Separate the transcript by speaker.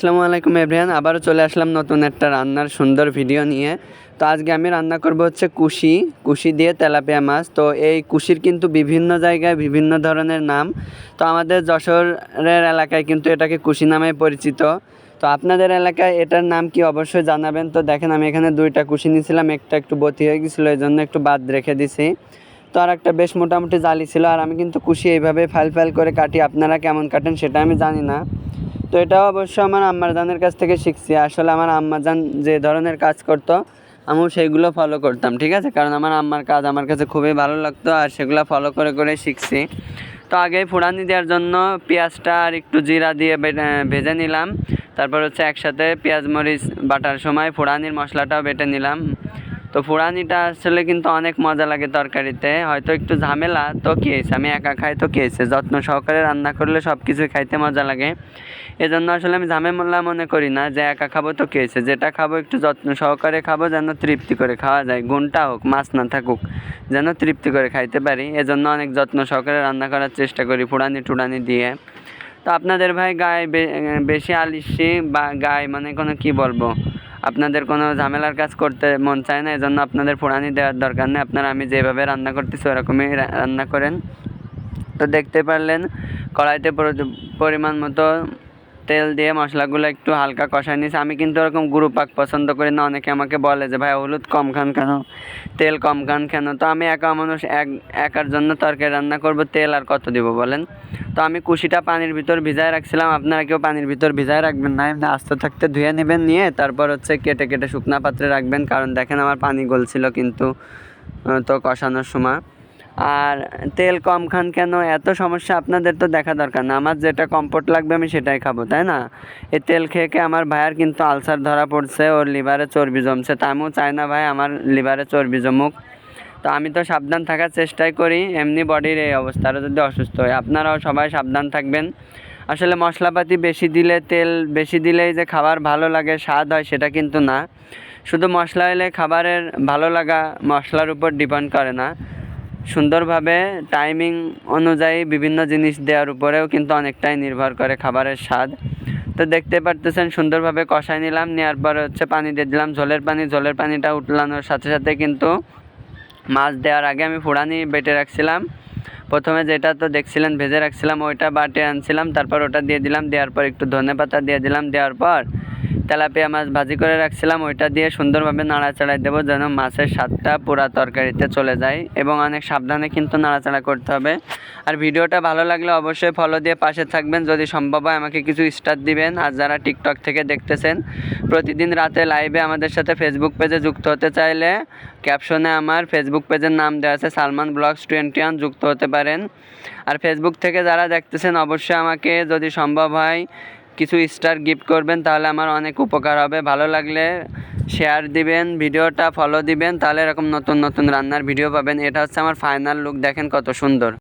Speaker 1: আসসালামু আলাইকুম এভরিয়ান আবারও চলে আসলাম নতুন একটা রান্নার সুন্দর ভিডিও নিয়ে। তো আজকে আমি রান্না করব হচ্ছে কুশি কুশি দিয়ে তেলাপিয়া মাছ। তো এই কুশির কিন্তু বিভিন্ন জায়গায় বিভিন্ন ধরনের নাম। তো আমাদের যশোরের এলাকায় কিন্তু এটাকে কুশি নামে পরিচিত। তো আপনাদের এলাকায় এটার নাম কি অবশ্যই জানাবেন। তো দেখেন, আমি এখানে দুইটা কুশি নিয়েছিলাম, একটা একটু বতি হয়ে গেছিল, এই জন্য একটু বাদ রেখে দিছি। তো আর একটা বেশ মোটামুটি জালি ছিল, আর আমি কিন্তু কুশি এইভাবে ফাইল ফাইল করে কাটি, আপনারা কেমন কাটেন সেটা আমি জানি না। তো এটাও অবশ্য আমার আম্মাজানের কাছ থেকে শিখছি। আসলে আমার আম্মাজান যে ধরনের কাজ করতো, আমিও সেইগুলো ফলো করতাম, ঠিক আছে? কারণ আমার আম্মার কাজ আমার কাছে খুবই ভালো লাগতো আর সেগুলো ফলো করে করে শিখছি। তো আগে ফুড়ানি দেওয়ার জন্য পেঁয়াজটা আর একটু জিরা দিয়ে ভেজে নিলাম। তারপর হচ্ছে একসাথে পেঁয়াজ, মরিচ, বাটার সময় ফুড়ানির মশলাটাও বেটে নিলাম। তো ফুড়ানিটা আসলে কিন্তু অনেক মজা লাগে তরকারিতে। হয়তো একটু ঝামেলা, তো কী হয়েছে? আমি একা খাই, তো কী হয়েছে? যত্ন সহকারে রান্না করলে সব কিছু খাইতে মজা লাগে। এজন্য আসলে আমি ঝামেলা মনে করি না যে একা খাব, তো কী হয়েছে? যেটা খাব একটু যত্ন সহকারে খাব, যেন তৃপ্তি করে খাওয়া যায়। গুণটা হোক, মাছ না থাকুক, যেন তৃপ্তি করে খাইতে পারি। এজন্য অনেক যত্ন সহকারে রান্না করার চেষ্টা করি ফুড়ানি টুড়ানি দিয়ে। তো আপনাদের ভাই গায়ে বেশি আলিশি বা গায়ে মানে কোনো কি বলব? আপনাদের কোনো ঝামেলার কাজ করতে মন চায় না এই জন্য আপনাদের ফোড়ানি দেওয়ার দরকার নেই। আপনারা আমি যেভাবে রান্না করতেছি, ওরকমই রান্না করেন। তো দেখতে পারলেন, কড়াইতে পরিমাণ মতো তেল দিয়ে মশলাগুলো একটু হালকা কষায় নিয়েছি আমি কিন্তু ওরকম গুরু পাক পছন্দ করি না, অনেকে আমাকে বলে যে, ভাই, হলুদ কম খান কেন? তেল কম খান কেন? তো আমি একা মানুষ এক, একার জন্য তরকারি রান্না করব, তেল আর কত দিব বলেন? তো আমি কুশিটা পানির ভিতর ভিজায় রাখছিলাম। আপনারা কেউ পানির ভিতর ভিজায় রাখবেন না, এমনি আস্তে থাকতে ধুয়ে নেবেন, নিয়ে তারপর হচ্ছে কেটে কেটে শুকনা পাত্রে রাখবেন। কারণ দেখেন আমার পানি গলছিল কিন্তু তো কষানোর সময়। আর তেল কম খান কেন? এত সমস্যা আপনাদের তো দেখা দরকার না। আমার যেটা কমফোর্ট লাগবে আমি সেটাই খাব, তাই না? এই তেল খেয়ে খেয়ে আমার ভাইয়ার কিন্তু আলসার ধরা পড়ছে, ওর লিভারে চর্বি জমছে। তা আমিও চাই না ভাই, আমার লিভারে চর্বি জমুক। তো আমি তো সাবধান থাকার চেষ্টাই করি, এমনি বডির এই অবস্থা। আরও যদি অসুস্থ হয়, আপনারাও সবাই সাবধান থাকবেন। আসলে মশলাপাতি বেশি দিলে, তেল বেশি দিলেই যে খাবার ভালো লাগে, স্বাদ হয়, সেটা কিন্তু না। শুধু মশলা হলে খাবারের ভালো লাগা মশলার উপর ডিপেন্ড করে না। সুন্দরভাবে টাইমিং অনুযায়ী বিভিন্ন জিনিস দেওয়ার উপরেও কিন্তু অনেকটাই নির্ভর করে খাবারের স্বাদ। তো দেখতে পারতেছেন, সুন্দরভাবে কষাই নিলাম নেওয়ার পর হচ্ছে পানি দিয়ে দিলাম জলের পানি জলের পানিটা উঠলানোর সাথে সাথে কিন্তু মাছ দেওয়ার আগে আমি ফুড়ানি বেটে রাখছিলাম। প্রথমে যেটা তো দেখছিলেন, ভেজে রাখছিলাম, ওইটা বাটে আনছিলাম, তারপর ওটা দিয়ে দিলাম, দেওয়ার পর একটু ধনে পাতা দিয়ে দিলাম, দেওয়ার পর তেলাপিয়া মাছ ভাজি করে রাখছিলাম, ওইটা দিয়ে সুন্দরভাবে নাড়াচাড়াই দেবো যেন মাছের স্বাদটা পুরা তরকারিতে চলে যায় এবং অনেক সাবধানে কিন্তু নাড়াচাড়া করতে হবে। আর ভিডিওটা ভালো লাগলে অবশ্যই ফলো দিয়ে পাশে থাকবেন, যদি সম্ভব হয় আমাকে কিছু স্টার দিবেন। আর যারা টিকটক থেকে দেখতেছেন, প্রতিদিন রাতে লাইভে আমাদের সাথে ফেসবুক পেজে যুক্ত হতে চাইলে ক্যাপশনে আমার ফেসবুক পেজের নাম দেওয়া আছে, সালমান ব্লগস টোয়েন্টি ওয়ান যুক্ত হতে পারেন। আর ফেসবুক থেকে যারা দেখতেছেন, অবশ্যই আমাকে যদি সম্ভব হয় কিছু স্টার গিফট করবেন, তাহলে আমার অনেক উপকার হবে। ভালো লাগলে শেয়ার দিবেন, ভিডিওটা ফলো দিবেন, তাহলে এরকম নতুন নতুন রান্নার ভিডিও পাবেন। এটা হচ্ছে আমার ফাইনাল লুক দেখেন কত সুন্দর।